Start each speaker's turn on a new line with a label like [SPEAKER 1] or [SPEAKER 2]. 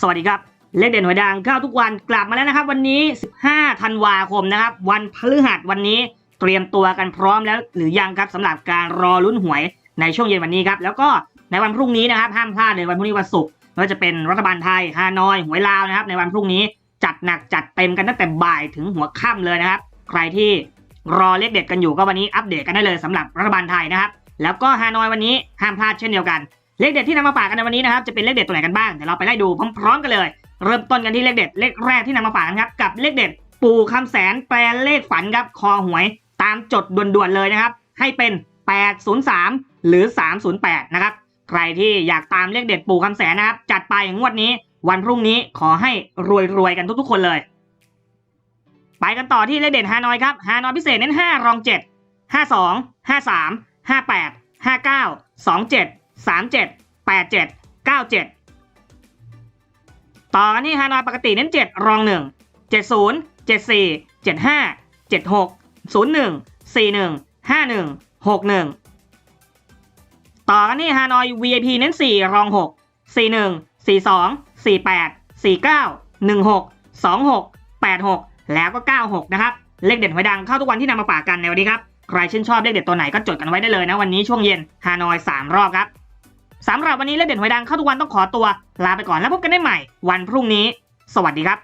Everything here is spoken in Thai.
[SPEAKER 1] สวัสดีครับ เลขเด่นหวยดังเข้าทุกวันกลับมาแล้วนะครับ วันนี้ 15 ธันวาคมนะครับ วันพฤหัสวันนี้เตรียมตัวกันพร้อมแล้วหรือยังครับสำหรับการรอลุ้นหวยในช่วงเย็นวันนี้ครับ แล้วก็ในวันพรุ่งนี้นะครับห้ามพลาดเลยวันพรุ่งนี้วันศุกร์ไม่ว่าจะเป็นรัฐบาลไทยฮานอยหวยลาวนะครับ ในวันพรุ่งนี้จัดหนักจัดเต็มกันตั้งแต่บ่ายถึงหัวค่ำเลยนะครับ ใครที่รอเลขเด็ดกันอยู่ก็วันนี้อัปเดตกันได้เลยสำหรับรัฐบาลไทยนะครับ แล้วก็ฮานอยวันนี้ห้ามพลาดเช่นเดียวกัน เลขเด็ดที่นำมาฝากกันในวันนี้นะครับจะเป็นเลขเด็ดตัวไหนกันบ้างเดี๋ยวเราไปไล่ดูพร้อมๆกันเลย เริ่มต้นกันที่เลขเด็ดเลขแรกที่นำมาฝากกันครับกับเลขเด็ดปู่คำแสนแปลเลขฝันครับคอหวย ตามจดด่วนๆเลยนะครับ ให้เป็น 803 หรือ 308 นะครับ ใครที่อยากตามเลขเด็ดปู่คำแสนนะครับ จัดไปงวดนี้วันพรุ่งนี้ขอให้รวยๆกันทุกๆคนเลย ไปกันต่อที่เลขเด็ดฮานอยครับฮานอยพิเศษเน้น 5 รอง 7 52 53 58 59 27 37 87 97ต่อกันที่ฮานอยปกติเน้น7รอง1 70 74 75 76 01 41 51 61ต่อกันที่ฮานอย VIP เน้น4รอง6 41 42 48 49 16 26 86แล้วก็96นะครับ เลขเด็ดหวยดังเข้าทุกวันที่นำมาฝากกันในวันนี้ครับ ใครชื่นชอบเลขเด็ดตัวไหนก็จดกันไว้ได้เลยนะวันนี้ช่วงเย็นฮานอย3รอบครับ สำหรับวันนี้เละเด่นหวยดังเข้าทุกวันต้องขอตัว ลาไปก่อนแล้วพบกันได้ใหม่ วันพรุ่งนี้ สวัสดีครับ